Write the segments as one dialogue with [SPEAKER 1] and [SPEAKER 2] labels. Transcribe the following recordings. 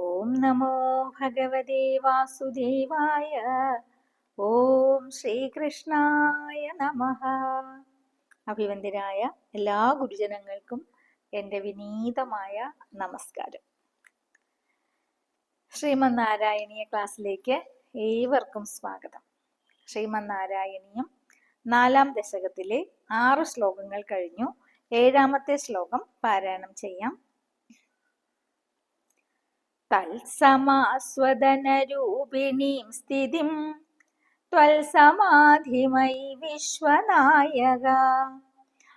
[SPEAKER 1] ഓം നമോ ഭഗവതേ വാസുദേവായ ഓം ശ്രീകൃഷ്ണായ നമ. അഭിവന്ദനായ എല്ലാ ഗുരുജനങ്ങൾക്കും എന്റെ വിനീതമായ നമസ്കാരം. ശ്രീമന്നാരായണീയ ക്ലാസ്സിലേക്ക് ഏവർക്കും സ്വാഗതം. ശ്രീമന്നാരായണീയം നാലാം ദശകത്തിലെ ആറ് ശ്ലോകങ്ങൾ കഴിഞ്ഞു. ഏഴാമത്തെ ശ്ലോകം പാരായണം ചെയ്യാം. തത്സമാസ്വദനരൂപിണീം സ്ഥിതിം. ത്വൽസമാധിമയി വിശ്വനായക.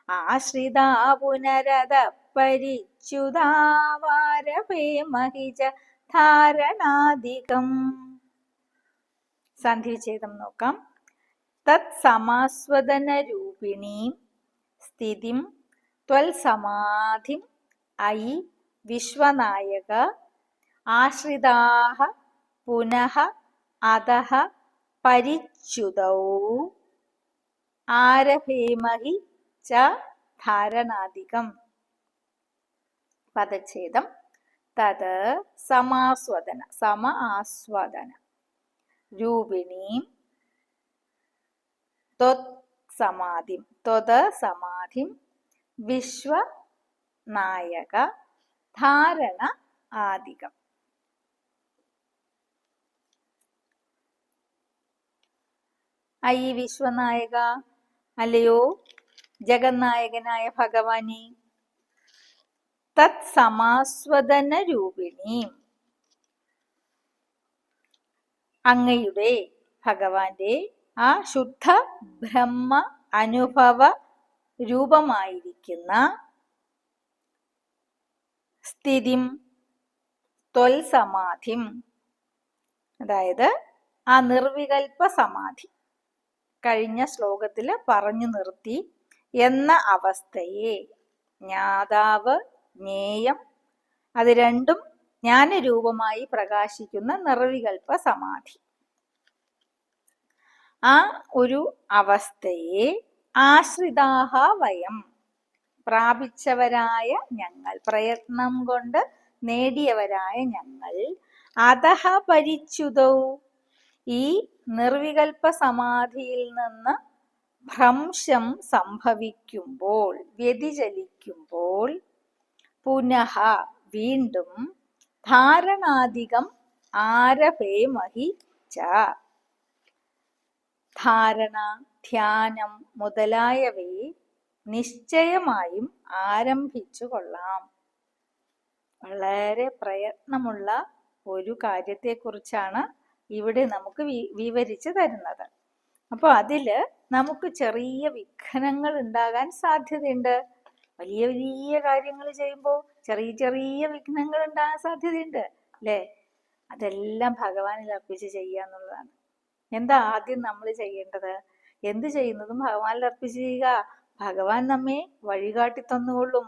[SPEAKER 1] ആശ്രിതാ പുനരത പരിച്യുതാവാരപേ മഹിജ ധാരണാധികം. സന്ധിവിച്ഛേദം നോക്കാം. തത് സമാസ്വദന രൂപിണീം സ്ഥിതിം. ത്വൽസമാധിം ഐ വിശ്വനായക. ആശ്രിതാഹ പുനഃ അധഃ പരിച്യുതൗ. ആരഭേമഹി ച ധാരണാധികം. പദച്ഛേദം. തത് സമാസ്വദന സമ ആസ്വദന. രൂപിണീം സമാധിം ത്വത് സമാധിം വിശ്വനായക ധാരണ ആദികം ഐ വിശ്വനായക അല്ലയോ? ജഗന്നായകനായ ഭഗവാനെ. തത് സമാസ്വദന രൂപിണി അങ്ങയുടെ ഭഗവാന്റെ ആ ശുദ്ധ ബ്രഹ്മ അനുഭവ രൂപമായിരിക്കുന്ന സ്ഥിതിം ത്വൽ സമാധിം അതായത് ആ നിർവികൽപ്പ സമാധി കഴിഞ്ഞ ശ്ലോകത്തിൽ പറഞ്ഞു നിർത്തി. എന്ന അവസ്ഥയെ ജ്ഞാതാവ് ജ്ഞേയം. അത് രണ്ടും ജ്ഞാനരൂപമായി പ്രകാശിക്കുന്ന നിർവികൽപ്പ സമാധി. ആ ഒരു അവസ്ഥയെ ആശ്രിതാഹ വയം. പ്രാപിച്ചവരായ ഞങ്ങൾ പ്രയത്നം കൊണ്ട് നേടിയവരായ ഞങ്ങൾ അതഹ പരിച്യുതൗ ഈ നിർവികൽപ്പ സമാധിയിൽ നിന്ന് ഭ്രംശം സംഭവിക്കുമ്പോൾ വ്യതിചലിക്കുമ്പോൾ പുനഃ വീണ്ടും ധാരണാധികം ആരഭേമഹി ച. ധാരണ ധ്യാനം മുതലായവയെ നിശ്ചയമായും ആരംഭിച്ചു കൊള്ളാം. വളരെ പ്രയത്നമുള്ള ഒരു കാര്യത്തെക്കുറിച്ചാണ് ഇവിടെ നമുക്ക് വിവരിച്ചു തരുന്നത്. അപ്പോൾ അതിൽ നമുക്ക് ചെറിയ വിഘ്നങ്ങൾ ഉണ്ടാകാൻ സാധ്യതയുണ്ട്. വലിയ വലിയ കാര്യങ്ങൾ ചെയ്യുമ്പോൾ ചെറിയ ചെറിയ വിഘ്നങ്ങൾ ഉണ്ടാകാൻ സാധ്യതയുണ്ട് അല്ലേ? അതെല്ലാം ഭഗവാനിൽ അർപ്പിച്ച് ചെയ്യുക എന്നുള്ളതാണ്. എന്താ ആദ്യം നമ്മൾ ചെയ്യേണ്ടത്? എന്ത് ചെയ്യുന്നതും ഭഗവാനിൽ അർപ്പിച്ച് ചെയ്യുക. ഭഗവാൻ നമ്മെ വഴികാട്ടി തന്നുകൊള്ളും.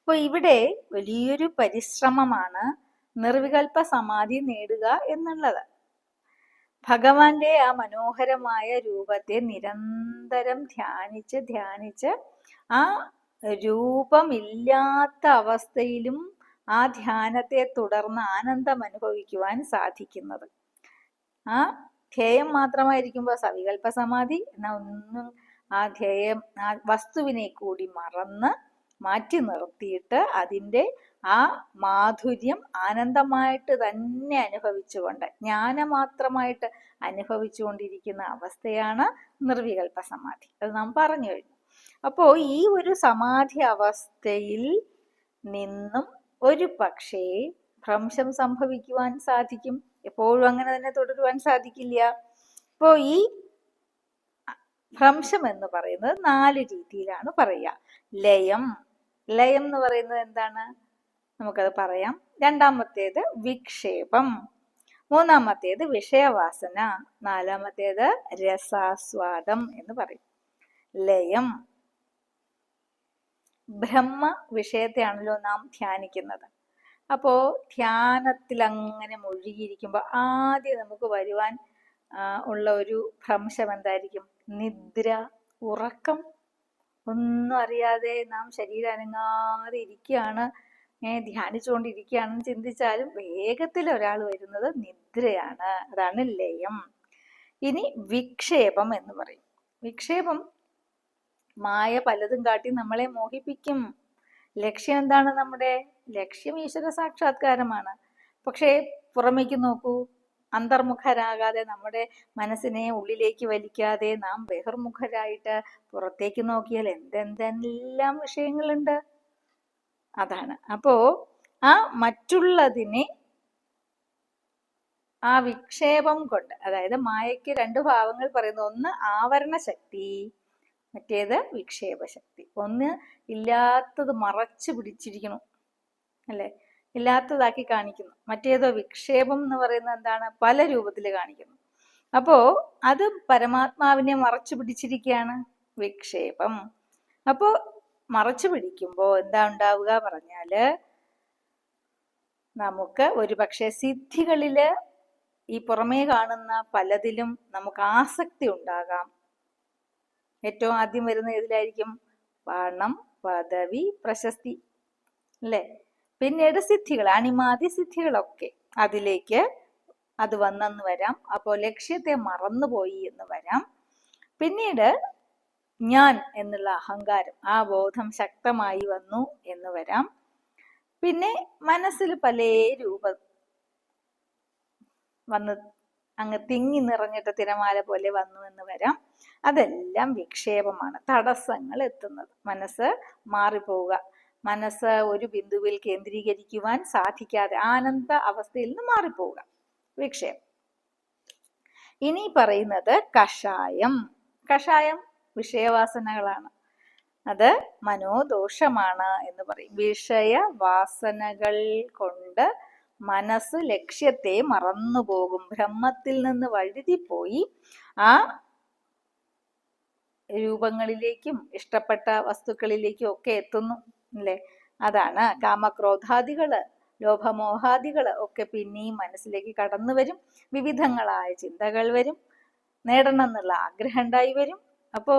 [SPEAKER 1] അപ്പൊ ഇവിടെ വലിയൊരു പരിശ്രമമാണ് നിർവികൽപ്പ സമാധി നേടുക എന്നുള്ളത്. ഭഗവാന്റെ ആ മനോഹരമായ രൂപത്തെ നിരന്തരം ധ്യാനിച്ച് ധ്യാനിച്ച് ആ രൂപമില്ലാത്ത അവസ്ഥയിലും ആ ധ്യാനത്തെ തുടർന്ന് ആനന്ദം അനുഭവിക്കുവാൻ സാധിക്കുന്നത്. ആ ധ്യേയം മാത്രമായിരിക്കുമ്പോൾ സവികൽപ്പ സമാധി എന്നാ ഒന്നും ആ ധ്യേയം ആ വസ്തുവിനെ കൂടി മറന്ന് മാറ്റി നിർത്തിയിട്ട് അതിന്റെ ആ മാധുര്യം ആനന്ദമായിട്ട് തന്നെ അനുഭവിച്ചുകൊണ്ട് ജ്ഞാനമാത്രമായിട്ട് അനുഭവിച്ചുകൊണ്ടിരിക്കുന്ന അവസ്ഥയാണ് നിർവികൽപ്പ സമാധി അത് നാം പറഞ്ഞു കഴിഞ്ഞു. അപ്പോൾ ഈ ഒരു സമാധി അവസ്ഥയിൽ നിന്നും ഒരു പക്ഷേ ഭ്രംശം സംഭവിക്കുവാൻ സാധിക്കും. എപ്പോഴും അങ്ങനെ തന്നെ തുടരുവാൻ സാധിക്കില്ല. ഇപ്പോ ഈ ഭ്രംശം എന്ന് പറയുന്നത് നാല് രീതിയിലാണ് പറയുക. ലയം. ലയം എന്ന് പറയുന്നത് എന്താണ്? നമുക്കത് പറയാം. രണ്ടാമത്തേത് വിക്ഷേപം. മൂന്നാമത്തേത് വിഷയവാസന. നാലാമത്തേത് രസാസ്വാദം എന്ന് പറയും. ലയം. ബ്രഹ്മ വിഷയത്തെയാണല്ലോ നാം ധ്യാനിക്കുന്നത്. അപ്പോ ധ്യാനത്തിൽ അങ്ങനെ മുഴുകിയിരിക്കുമ്പോൾ ആദ്യം നമുക്ക് വരുവാൻ ഉള്ള ഒരു ഭ്രംശം എന്തായിരിക്കും? നിദ്ര ഉറക്കം. ഒന്നും അറിയാതെ നാം ശരീരം അനങ്ങാതെ ഇരിക്കുകയാണ്. ധ്യാനിച്ചുകൊണ്ടിരിക്കുകയാണെന്ന് ചിന്തിച്ചാലും വേഗത്തിൽ ഒരാൾ വരുന്നത് നിദ്രയാണ്. അതാണ് ലയം. ഇനി വിക്ഷേപം എന്ന് പറയും. വിക്ഷേപം മായ പലതും കാട്ടി നമ്മളെ മോഹിപ്പിക്കും. ലക്ഷ്യം എന്താണ് നമ്മുടെ? ലക്ഷ്യം ഈശ്വര സാക്ഷാത്കാരമാണ്. പക്ഷേ പുറമേക്ക് നോക്കൂ. അന്തർമുഖരാകാതെ നമ്മുടെ മനസ്സിനെ ഉള്ളിലേക്ക് വലിക്കാതെ നാം ബഹിർമുഖരായിട്ട് പുറത്തേക്ക് നോക്കിയാൽ എന്തെന്തെല്ലാം വിഷയങ്ങളുണ്ട്? അതാണ്. അപ്പോ ആ മറ്റുള്ളതിനെ ആ വിക്ഷേപം കൊണ്ട് അതായത് മായയ്ക്ക് രണ്ട് ഭാവങ്ങൾ പറയുന്നു. ഒന്ന് ആവരണ ശക്തി മറ്റേത് വിക്ഷേപ ശക്തി ഒന്ന് ഇല്ലാത്തത് മറച്ചു പിടിച്ചിരിക്കുന്നു അല്ലെ? ഇല്ലാത്തതാക്കി കാണിക്കുന്നു. മറ്റേതോ വിക്ഷേപം എന്ന് പറയുന്നത് എന്താണ്? പല രൂപത്തിൽ കാണിക്കുന്നു. അപ്പോ അത് പരമാത്മാവിനെ മറച്ചു പിടിച്ചിരിക്കുകയാണ് വിക്ഷേപം. അപ്പോ മറച്ചു പിടിക്കുമ്പോൾ എന്താ ഉണ്ടാവുക പറഞ്ഞാൽ നമുക്ക് ഒരു പക്ഷേ സിദ്ധികളിൽ ഈ പുറമേ കാണുന്ന പലതിലും നമുക്ക് ആസക്തി ഉണ്ടാകാം. ഏറ്റവും ആദ്യം വരുന്ന ഏതിലായിരിക്കും? പണം പദവി പ്രശസ്തി അല്ലേ? പിന്നീട് സിദ്ധികൾ അണിമാതി സിദ്ധികളൊക്കെ അതിലേക്ക് അത് വന്നെന്ന് വരാം. അപ്പോൾ ലക്ഷ്യത്തെ മറന്നുപോയി എന്ന് വരാം. പിന്നീട് ഞാൻ എന്നുള്ള അഹങ്കാരം ആ ബോധം ശക്തമായി വന്നു എന്ന് വരാം. പിന്നെ മനസ്സിൽ പല രൂപം വന്ന് അങ്ങ് തിങ്ങി നിറഞ്ഞിട്ട് തിരമാല പോലെ വന്നു എന്ന് വരാം. അതെല്ലാം വിക്ഷേപമാണ്. തടസ്സങ്ങൾ എത്തുന്നത്. മനസ്സ് മാറിപ്പോവുക. മനസ്സ് ഒരു ബിന്ദുവിൽ കേന്ദ്രീകരിക്കുവാൻ സാധിക്കാതെ ആനന്ദ അവസ്ഥയിൽ നിന്ന് മാറിപ്പോവുക. വിക്ഷേപം. ഇനി പറയുന്നത് കഷായം. കഷായം വിഷയവാസനകളാണ്. അത് മനോദോഷമാണ് എന്ന് പറയും. വിഷയവാസനകൾ കൊണ്ട് മനസ്സ് ലക്ഷ്യത്തെ മറന്നുപോകും. ബ്രഹ്മത്തിൽ നിന്ന് വഴുതിപ്പോയി ആ രൂപങ്ങളിലേക്കും ഇഷ്ടപ്പെട്ട വസ്തുക്കളിലേക്കും ഒക്കെ എത്തുന്നു അല്ലേ? അതാണ് കാമക്രോധാദികൾ ലോഭമോഹാദികൾ ഒക്കെ പിന്നെയും മനസ്സിലേക്ക് കടന്നു വരും വിവിധങ്ങളായ ചിന്തകൾ വരും. നേടണം എന്നുള്ള ആഗ്രഹം ഉണ്ടായി വരും. അപ്പോ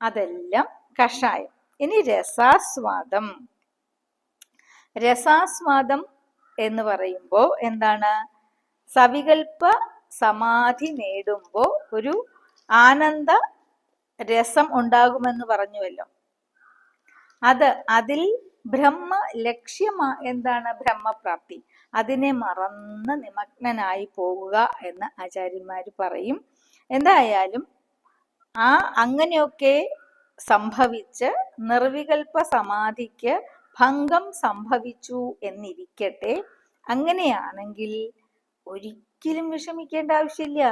[SPEAKER 1] അതെല്ലാം കഷായം. ഇനി രസാസ്വാദം. രസാസ്വാദം എന്ന് പറയുമ്പോൾ എന്താണ്? സവികൽപ്പ സമാധി നേടുമ്പോൾ ഒരു ആനന്ദ രസം ഉണ്ടാകുമെന്ന് പറഞ്ഞുവല്ലോ. അത് അതിൽ ബ്രഹ്മ ലക്ഷ്യമാ എന്താണ്? ബ്രഹ്മപ്രാപ്തി. അതിനെ മറന്ന് നിമഗ്നനായി പോവുക എന്ന് ആചാര്യന്മാർ പറയും. എന്തായാലും ആ അങ്ങനെയൊക്കെ സംഭവിച്ച് നിർവികൽപ്പ സമാധിക്ക് ഭംഗം സംഭവിച്ചു എന്നിരിക്കട്ടെ. അങ്ങനെയാണെങ്കിൽ ഒരിക്കലും വിഷമിക്കേണ്ട ആവശ്യമില്ല.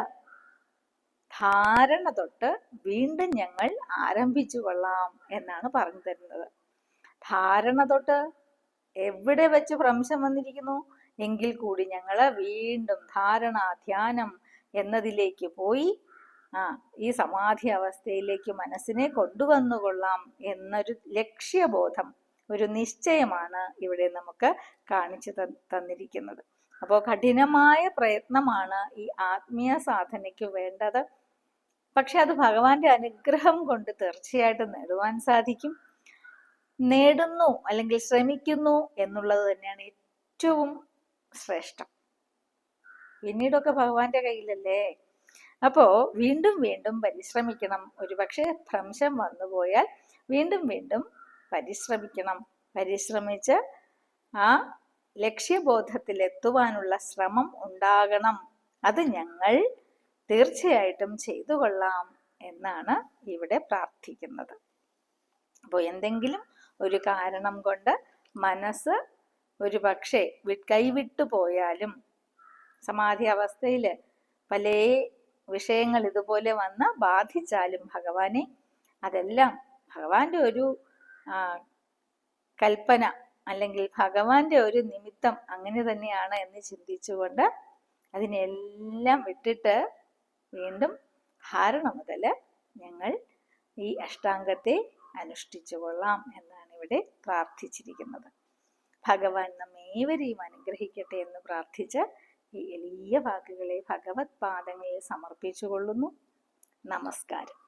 [SPEAKER 1] ധാരണ തൊട്ട് വീണ്ടും ഞങ്ങൾ ആരംഭിച്ചു കൊള്ളാം എന്നാണ് പറഞ്ഞു തരുന്നത്. ധാരണ തൊട്ട് എവിടെ വെച്ച് ഭ്രംശം വന്നിരിക്കുന്നു? എങ്കിൽ കൂടി ഞങ്ങൾ വീണ്ടും ധാരണ ധ്യാനം എന്നതിലേക്ക് പോയി ആ ഈ സമാധി അവസ്ഥയിലേക്ക് മനസ്സിനെ കൊണ്ടുവന്നുകൊള്ളാം എന്നൊരു ലക്ഷ്യബോധം ഒരു നിശ്ചയമാണ് ഇവിടെ നമുക്ക് കാണിച്ചു തന്നിരിക്കുന്നത്. അപ്പോൾ കഠിനമായ പ്രയത്നമാണ് ഈ ആത്മീയ സാധനയ്ക്ക് വേണ്ടത്. പക്ഷെ അത് ഭഗവാന്റെ അനുഗ്രഹം കൊണ്ട് തീർച്ചയായിട്ടും നേടുവാൻ സാധിക്കും. നേടുന്നു അല്ലെങ്കിൽ ശ്രമിക്കുന്നു എന്നുള്ളത് തന്നെയാണ് ഏറ്റവും ശ്രേഷ്ഠം. പിന്നീടൊക്കെ ഭഗവാന്റെ കയ്യിലല്ലേ? അപ്പോ വീണ്ടും വീണ്ടും പരിശ്രമിക്കണം. ഒരുപക്ഷെ ഭ്രംശം വന്നുപോയാൽ വീണ്ടും വീണ്ടും പരിശ്രമിക്കണം. പരിശ്രമിച്ച് ആ ലക്ഷ്യബോധത്തിലെത്തുവാനുള്ള ശ്രമം ഉണ്ടാകണം. അത് ഞങ്ങൾ തീർച്ചയായിട്ടും ചെയ്തു കൊള്ളാം എന്നാണ് ഇവിടെ പ്രാർത്ഥിക്കുന്നത്. അപ്പോൾ എന്തെങ്കിലും ഒരു കാരണം കൊണ്ട് മനസ്സ് ഒരു പക്ഷേ കൈവിട്ടു പോയാലും സമാധി അവസ്ഥയിൽ പല വിഷയങ്ങൾ ഇതുപോലെ വന്ന് ബാധിച്ചാലും ഭഗവാനെ അതെല്ലാം ഭഗവാന്റെ ഒരു കൽപ്പന അല്ലെങ്കിൽ ഭഗവാന്റെ ഒരു നിമിത്തം അങ്ങനെ തന്നെയാണ് എന്ന് ചിന്തിച്ചുകൊണ്ട് അതിനെല്ലാം വിട്ടിട്ട് വീണ്ടും ധാരണ മുതൽ ഞങ്ങൾ ഈ അഷ്ടാംഗത്തെ അനുഷ്ഠിച്ചു കൊള്ളാം എന്നാണ് ഇവിടെ പ്രാർത്ഥിച്ചിരിക്കുന്നത്. ഭഗവാൻ നമ്മേവരെയും അനുഗ്രഹിക്കട്ടെ എന്ന് പ്രാർത്ഥിച്ച് ഈ എളിയ വാക്കുകളെ ഭഗവത് പാദങ്ങളിൽ സമർപ്പിച്ചു കൊള്ളുന്നു നമസ്കാരം.